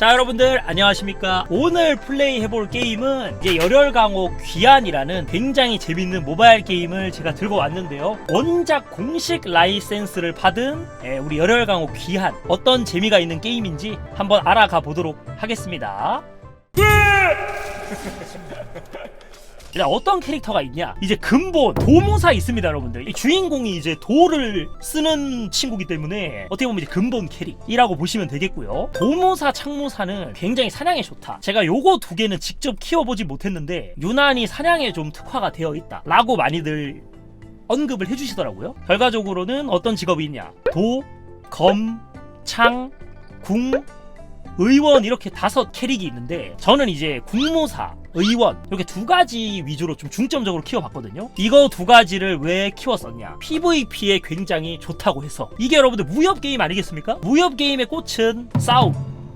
자 여러분들 안녕하십니까? 오늘 플레이 해볼 게임은 이제 열혈강호 귀환이라는 굉장히 재밌는 모바일 게임을 제가 들고 왔는데요. 원작 공식 라이센스를 받은 예, 우리 열혈강호 귀환. 어떤 재미가 있는 게임인지 한번 알아가 보도록 하겠습니다 일단 어떤 캐릭터가 있냐? 이제 근본 도무사 있습니다 여러분들. 이 주인공이 이제 도를 쓰는 친구기 때문에 어떻게 보면 이제 근본 캐릭이라고 보시면 되겠고요. 도무사 창무사는 굉장히 사냥에 좋다. 제가 요거 두 개는 직접 키워보지 못했는데 유난히 사냥에 좀 특화가 되어 있다. 라고 많이들 언급을 해주시더라고요. 결과적으로는 어떤 직업이 있냐? 도, 검, 창, 궁, 의원 이렇게 다섯 캐릭이 있는데 저는 이제 국무사, 의원 이렇게 두 가지 위주로 좀 중점적으로 키워봤거든요. 이거 두 가지를 왜 키웠었냐? PVP에 굉장히 좋다고 해서 이게 여러분들 무협 게임 아니겠습니까? 무협 게임의 꽃은 싸움,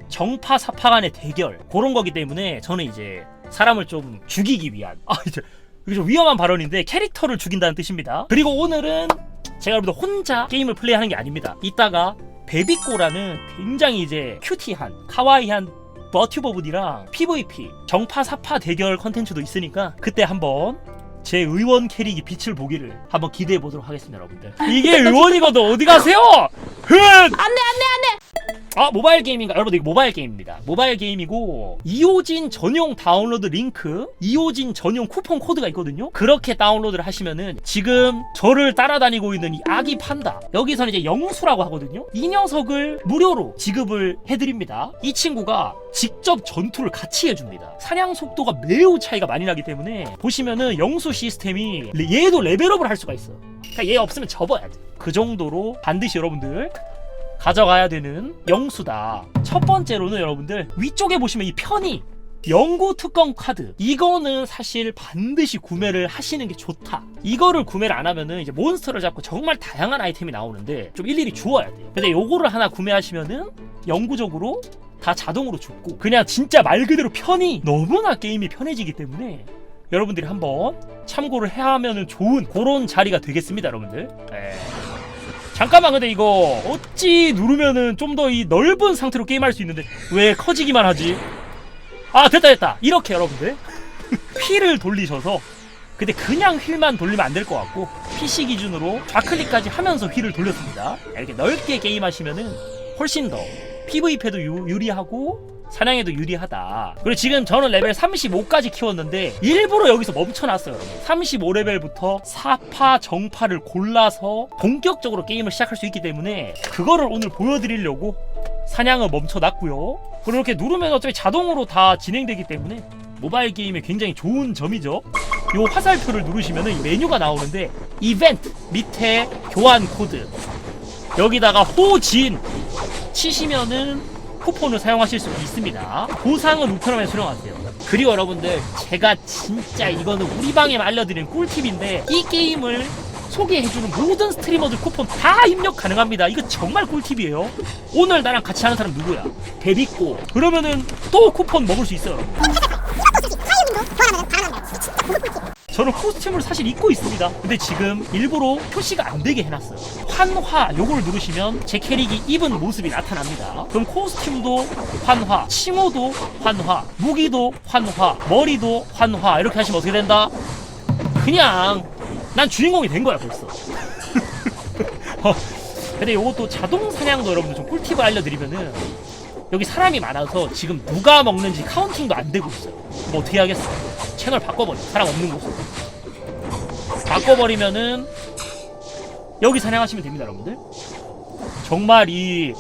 정파 사파 간의 대결 그런 거기 때문에 저는 이제 사람을 좀 죽이기 위한 아 이제 이게 좀 위험한 발언인데 캐릭터를 죽인다는 뜻입니다. 그리고 오늘은 제가 여러분들 혼자 게임을 플레이하는 게 아닙니다. 이따가 베비꼬라는 굉장히 이제 큐티한 카와이한 버튜버 분이랑 PVP 정파 사파 대결 컨텐츠도 있으니까 그때 한번 제 의원 캐릭이 빛을 보기를 한번 기대해 보도록 하겠습니다, 여러분들. 이게 의원이거든 어디 가세요? 흥! 안돼 안돼 안돼 아 모바일 게임인가? 여러분 이거 모바일 게임입니다. 모바일 게임이고 이호진 전용 다운로드 링크 이호진 전용 쿠폰 코드가 있거든요? 그렇게 다운로드를 하시면은 지금 저를 따라다니고 있는 이 아기 판다. 여기서는 이제 영수라고 하거든요? 이 녀석을 무료로 지급을 해드립니다. 이 친구가 직접 전투를 같이 해줍니다. 사냥 속도가 매우 차이가 많이 나기 때문에 보시면은 영수 시스템이 얘도 레벨업을 할 수가 있어요. 그러니까 얘 없으면 접어야 돼그 정도로 반드시 여러분들 가져가야 되는 영수다. 첫 번째로는 여러분들 위쪽에 보시면 이 편이 연구 특권 카드 이거는 사실 반드시 구매를 하시는 게 좋다 이거를 구매를 안 하면은 이제 몬스터를 잡고 정말 다양한 아이템이 나오는데 좀 일일이 주워야 돼요 근데 요거를 하나 구매하시면은 영구적으로 다 자동으로 죽고 그냥 진짜 말 그대로 편이 너무나 게임이 편해지기 때문에 여러분들이 한번 참고를 해야 하면 좋은 그런 자리가 되겠습니다 여러분들 네. 잠깐만 근데 이거 어찌 누르면은 좀 더 이 넓은 상태로 게임할 수 있는데 왜 커지기만 하지? 아 됐다 됐다. 이렇게 여러분들. 휠을 돌리셔서 근데 그냥 휠만 돌리면 안 될 것 같고 PC 기준으로 좌클릭까지 하면서 휠을 돌렸습니다. 이렇게 넓게 게임하시면은 훨씬 더 PVP에도 유, 유리하고 사냥에도 유리하다. 그리고 지금 저는 레벨 35까지 키웠는데 일부러 여기서 멈춰놨어요, 여러분. 35레벨부터 사파, 정파를 골라서 본격적으로 게임을 시작할 수 있기 때문에 그거를 오늘 보여드리려고 사냥을 멈춰놨고요. 그리고 이렇게 누르면 어차피 자동으로 다 진행되기 때문에 모바일 게임에 굉장히 좋은 점이죠. 요 화살표를 누르시면 이 메뉴가 나오는데 이벤트 밑에 교환 코드 여기다가 호진 치시면은 쿠폰을 사용하실 수 있습니다. 보상은 우편함에 수령하세요. 그리고 여러분들 제가 진짜 이거는 우리 방에 알려드리는 꿀팁인데 이 게임을 소개해주는 모든 스트리머들 쿠폰 다 입력 가능합니다. 이거 정말 꿀팁이에요. 오늘 나랑 같이 하는 사람 누구야? 데뷔고 그러면은 또 쿠폰 먹을 수 있어요. 저는 코스튬을 사실 입고 있습니다. 근데 지금 일부러 표시가 안 되게 해놨어요. 환화 요걸 누르시면 제 캐릭이 입은 모습이 나타납니다. 그럼 코스튬도 환화, 칭호도 환화, 무기도 환화, 머리도 환화 이렇게 하시면 어떻게 된다? 그냥 난 주인공이 된 거야 벌써. 어, 근데 요것도 자동 사냥도 여러분들 좀 꿀팁을 알려드리면은 여기 사람이 많아서 지금 누가 먹는지 카운팅도 안 되고 있어요. 뭐 어떻게 하겠어요? 채널 바꿔버려. 사람 없는 곳으로. 바꿔버리면은 여기 사냥하시면 됩니다, 여러분들. 정말 이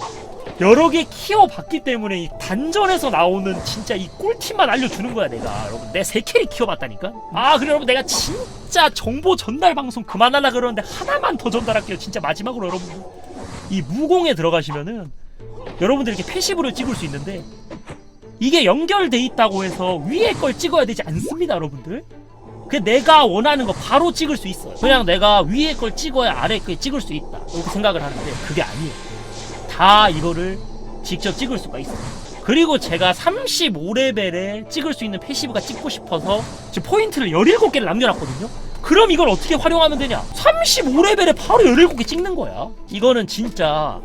여러 개 키워봤기 때문에 이 단전에서 나오는 진짜 이 꿀팁만 알려주는 거야, 내가. 여러분, 내 세 캐릭 키워봤다니까? 아, 그래, 여러분, 내가 진짜 정보 전달 방송 그만하려 그러는데 하나만 더 전달할게요. 진짜 마지막으로 여러분들. 이 무공에 들어가시면은 여러분들 이렇게 패시브를 찍을 수 있는데 이게 연결돼 있다고 해서 위에 걸 찍어야 되지 않습니다, 여러분들. 그 내가 원하는 거 바로 찍을 수 있어요. 그냥 내가 위에 걸 찍어야 아래 걸 찍을 수 있다. 이렇게 생각을 하는데 그게 아니에요. 다 이거를 직접 찍을 수가 있어요. 그리고 제가 35레벨에 찍을 수 있는 패시브가 찍고 싶어서 지금 포인트를 17개를 남겨놨거든요. 그럼 이걸 어떻게 활용하면 되냐? 35레벨에 바로 17개 찍는 거야. 이거는 진짜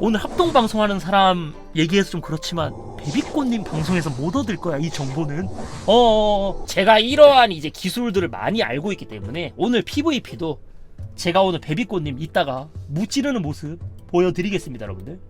오늘 합동 방송하는 사람 얘기해서 좀 그렇지만 베비꽃님 방송에서 못 얻을 거야 이 정보는. 어 제가 이러한 이제 기술들을 많이 알고 있기 때문에 오늘 PVP도 제가 오늘 베비꽃님 이따가 무찌르는 모습 보여드리겠습니다 여러분들.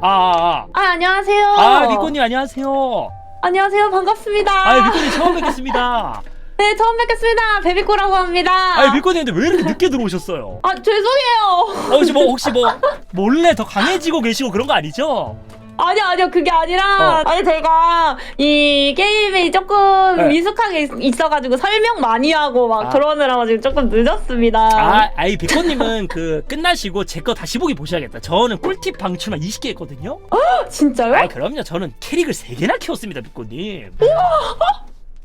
아아 아, 안녕하세요. 아, 아 비꽃님 안녕하세요. 안녕하세요. 반갑습니다. 아 비꽃님 처음 뵙겠습니다 네, 처음 뵙겠습니다. 베비꼬라고 합니다. 아 비꽃님 근데 왜 이렇게 늦게 들어오셨어요 아, 죄송해요. 어, 혹시 뭐 혹시 뭐 몰래 더 강해지고 계시고 그런 거 아니죠? 아니요, 아니요. 그게 아니라 어. 아니 제가 이 게임이 조금 네. 미숙하게 있- 있어가지고 설명 많이 하고 막 아. 그러느라 지금 조금 늦었습니다. 아, 아이 백호님은 그 끝나시고 제 거 다시 보기 보셔야겠다. 저는 꿀팁 방출만 20개 했거든요. 진짜요? 아, 그럼요. 저는 캐릭을 3개나 키웠습니다, 백호님.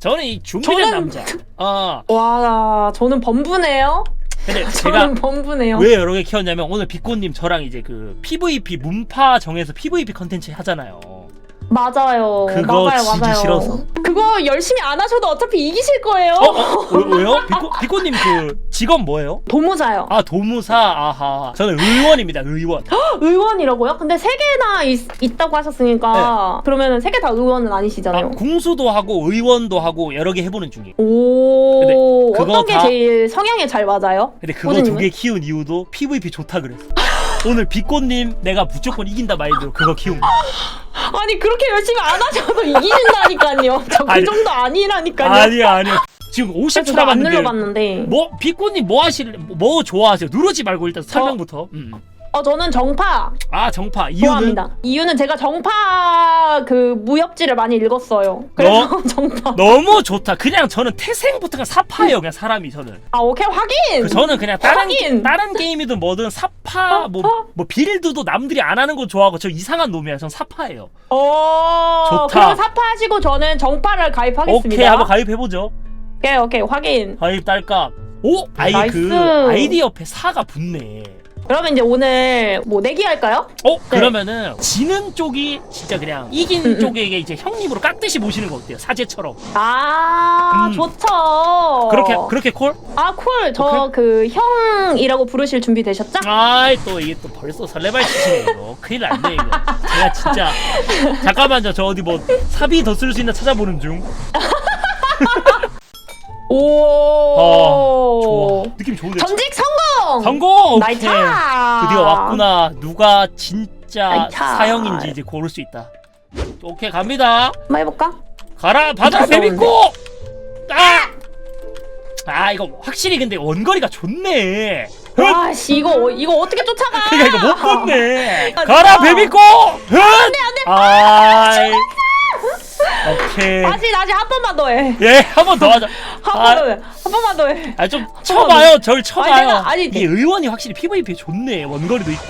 저는 이 준비된 저는- 남자. 어, 와, 저는 범부네요. 근데 제가 저는 범부네요. 왜 여러 개 키웠냐면 오늘 비꽃님 저랑 이제 그 PVP 문파 정해서 PVP 컨텐츠 하잖아요. 맞아요. 그거 맞아요, 지기 맞아요. 싫어서. 그거 열심히 안 하셔도 어차피 이기실 거예요. 어, 어, 왜- 왜요? 비꽃 비꽃님 그 직업 뭐예요? 도무자요. 아 도무사 아하 저는 의원입니다 의원 의원이라고요? 근데 세 개나 있, 다고 하셨으니까 그러면은 세 개 다 의원은 네. 아, 아니시잖아요. 궁수도 하고 의원도 하고 여러 개 해보는 중이에요 오, 그거 어떤 게 다- 제일 성향에 잘 맞아요? 근데 그거 두 호주님은? 개 키운 이유도 PVP 좋다 그랬어 오늘 비꽃님 내가 무조건 이긴다 마인드로 그거 키운 거 아니 그렇게 열심히 안 하셔도 이기신다니까요. 저 그 아니, 정도 아니라니까요. 아니야 아니야 지금 그래서 50초 저도 안 남았는데 눌러봤는데. 뭐 비꽃님 뭐 하실 뭐 좋아하세요 누르지 말고 일단 설명부터 음. 어 저는 정파 아 정파 이유는 좋아합니다. 이유는 제가 정파 그 무협지를 많이 읽었어요. 그래서 정파. 너무 좋다 그냥 저는 태생부터 그냥 사파예요 그냥 사람이 저는 아 오케이 확인. 그 저는 그냥 다른 하긴. 다른 게임이든 뭐든 사파 뭐뭐 빌드도 남들이 안 하는 거 좋아하고 저 이상한 놈이야. 전 사파예요. 어 좋다. 그럼 사파하시고 저는 정파를 가입하겠습니다. 오케이 한번 가입해 보죠. 오케이 오케이 확인. 가입 딸깍. 오 아이 그 나이스. 아이디 옆에 사가 붙네. 그러면 이제 오늘 뭐 내기 할까요? 어 그러면은 지는 쪽이 진짜 그냥 이긴 네. 음, 음. 쪽에게 이제 형님으로 깍듯이 모시는 거 어때요? 사제처럼. 아 음. 좋죠. 그렇게 그렇게 콜? 아 쿨. 저그 형이라고 부르실 준비 되셨죠? 아이 또 이게 또 벌써 설레발 치시네 이거 큰일 났네 이거 제가 진짜 잠깐만요 저 어디 뭐 사비 더 쓸 수 있나 찾아보는 중 오. 어, 좋아 느낌 좋은데 전직 성공. 성공! 오케이 나이차. 드디어 왔구나 누가 진짜 나이차. 사형인지 이제 고를 수 있다 오케이 갑니다 한번 해볼까? 가라 바다 진짜 베비꼬 아! 아 이거 확실히 근데 원거리가 좋네 흑! 와씨 이거 이거 어떻게 쫓아가? 그러니까 이거 못 봤네 아, 가라 진짜. 베비꼬 안돼 안돼 아이 다시 한 번만 더 해. 예 한 번 더. 하자 한 아, 번더 해. 한 번만 더 해. 아 좀 쳐봐요. 절 쳐봐요 아니, 내가- 아니, 이 의원이 확실히 PVP 좋네. 원거리도 있고.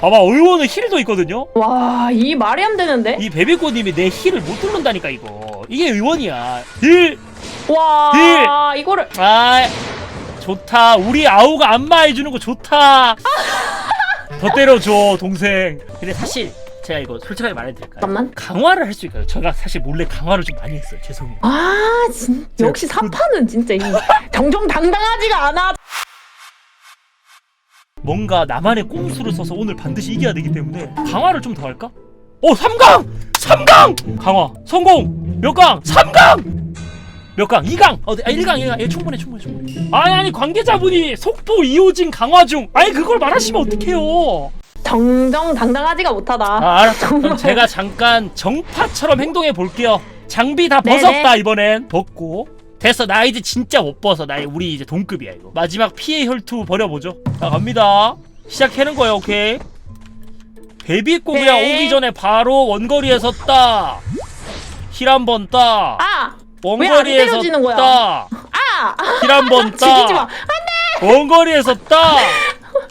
봐봐 의원은 힐도 있거든요? 와, 이 말이 안 되는데? 이 베비꼬님이 내 힐을 못 뚫는다니까 이거. 이게 의원이야. 힐! 와, 이거를. 아 좋다. 우리 아우가 안마해주는 거 좋다. 더 때려줘 동생. 근데 사실 제가 이거 솔직하게 말해드릴까요 잠깐만. 강화를 할 수 있어요 제가 사실 몰래 강화를 좀 많이 했어요 죄송해요 아, 진 역시 그- 사파는 진짜 이 정정당당하지가 않아. 뭔가 나만의 꼼수를 써서 오늘 반드시 이겨야 되기 때문에 강화를 좀 더 할까? 오 3강! 3강! 강화 성공! 몇 강? 3강! 몇 강? 2강! 어, 아 1강 1강 예, 충분해 충분해 충분해 아니 아니 관계자분이 속보 이호진 강화 중 아니 그걸 말하시면 어떡해요 정정당당하지가 못하다. 아 알았어. 그럼 제가 잠깐 정파처럼 행동해 볼게요. 장비 다 네네. 벗었다 이번엔. 벗고. 됐어. 나 이제 진짜 못 벗어. 나 우리 이제 동급이야 이거. 마지막 피해 혈투 버려보죠. 자 갑니다. 시작하는 거예요 오케이? 베비꼬 그냥 네. 오기 전에 바로 원거리에 섰다. 힐한 번 따. 아, 원거리에 때려지는 거야? 아, 힐한번 죽이지 마. 따 원거리에 섰다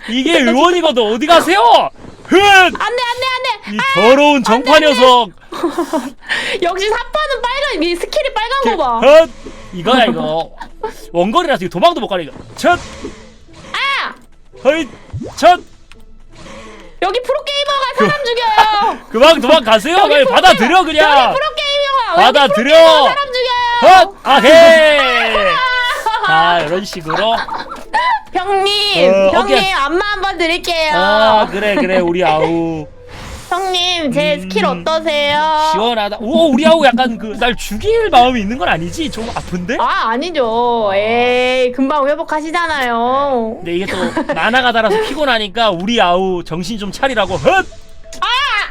이게 의원이거든 어디 가세요 흑! 안돼, 안돼, 안돼. 이 더러운 정파 녀석 역시 사파는 빨간 이 스킬이 빨간 거 봐. 헛! 이거야 이거 원거리라서 이거 도망도 못 가네 이거 첫! 아, 허잇! 첫! 여기 프로 게이머가 사람 죽여요. 그만 도망 가세요 여기 그냥 프로 받아들여 여기 그냥 프로 게이머가 받아들여 사람 죽여요. 헛! 아헤이 자 이런 식으로 형님, 어, 형님 오케이. 안마 한번 드릴게요. 아 그래 그래 우리 아우 형님 제 음, 스킬 어떠세요? 시원하다 오 우리 아우 약간 그 날 죽일 마음이 있는 건 아니지 좀 아픈데 아 아니죠. 에이 금방 회복하시잖아요. 근데 이게 또 만화가 달아서 피곤하니까 우리 아우 정신 좀 차리라고 헛!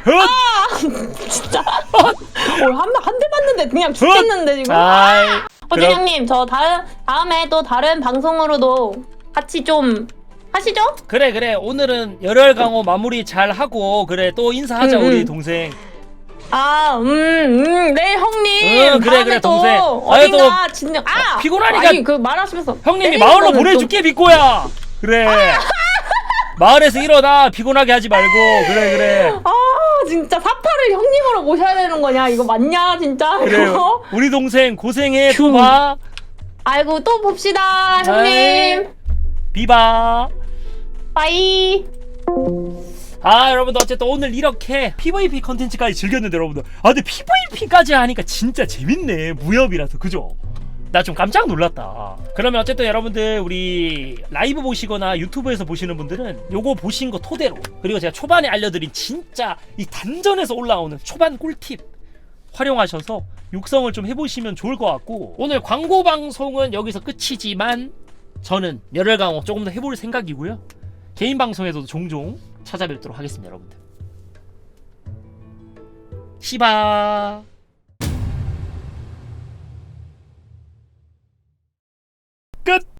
헛! 진짜. 어한한 대 맞는데 그냥 죽겠는데 지금. 아이 호준 그럼- 형님 저 다음 다음에 또 다른 방송으로도 같이 좀 하시죠? 그래 그래 오늘은 열혈 강호 마무리 잘 하고 그래 또 인사하자 음, 우리 음. 동생 아, 음, 음, 네, 형님. 응, 그래, 다음에 그래, 또 동생. 어딘가 진정. 아, 피곤하니까 아니, 그 말하시면서 형님이 때리는 마을로 보내줄게 비꼬야 그래 마을에서 일어나 피곤하게 하지 말고 그래 그래 좀- 아, 진짜 사파를 형님으로 모셔야 되는 거냐? 이거 맞냐, 진짜? 그래 이거? 우리 동생 고생해 휴. 또봐 아이고, 또 봅시다, 형님. 아이. 비바 빠이. 아 여러분들 어쨌든 오늘 이렇게 PVP 컨텐츠까지 즐겼는데 여러분들 아 근데 PVP까지 하니까 진짜 재밌네 무협이라서 그죠? 나 좀 깜짝 놀랐다 그러면 어쨌든 여러분들 우리 라이브 보시거나 유튜브에서 보시는 분들은 요거 보신 거 토대로 그리고 제가 초반에 알려드린 진짜 이 단전에서 올라오는 초반 꿀팁 활용하셔서 육성을 좀 해보시면 좋을 것 같고 오늘 광고 방송은 여기서 끝이지만 저는 열혈 강호 조금 더 해볼 생각이고요 개인 방송에서도 종종 찾아뵙도록 하겠습니다, 여러분들. 시바. 끝.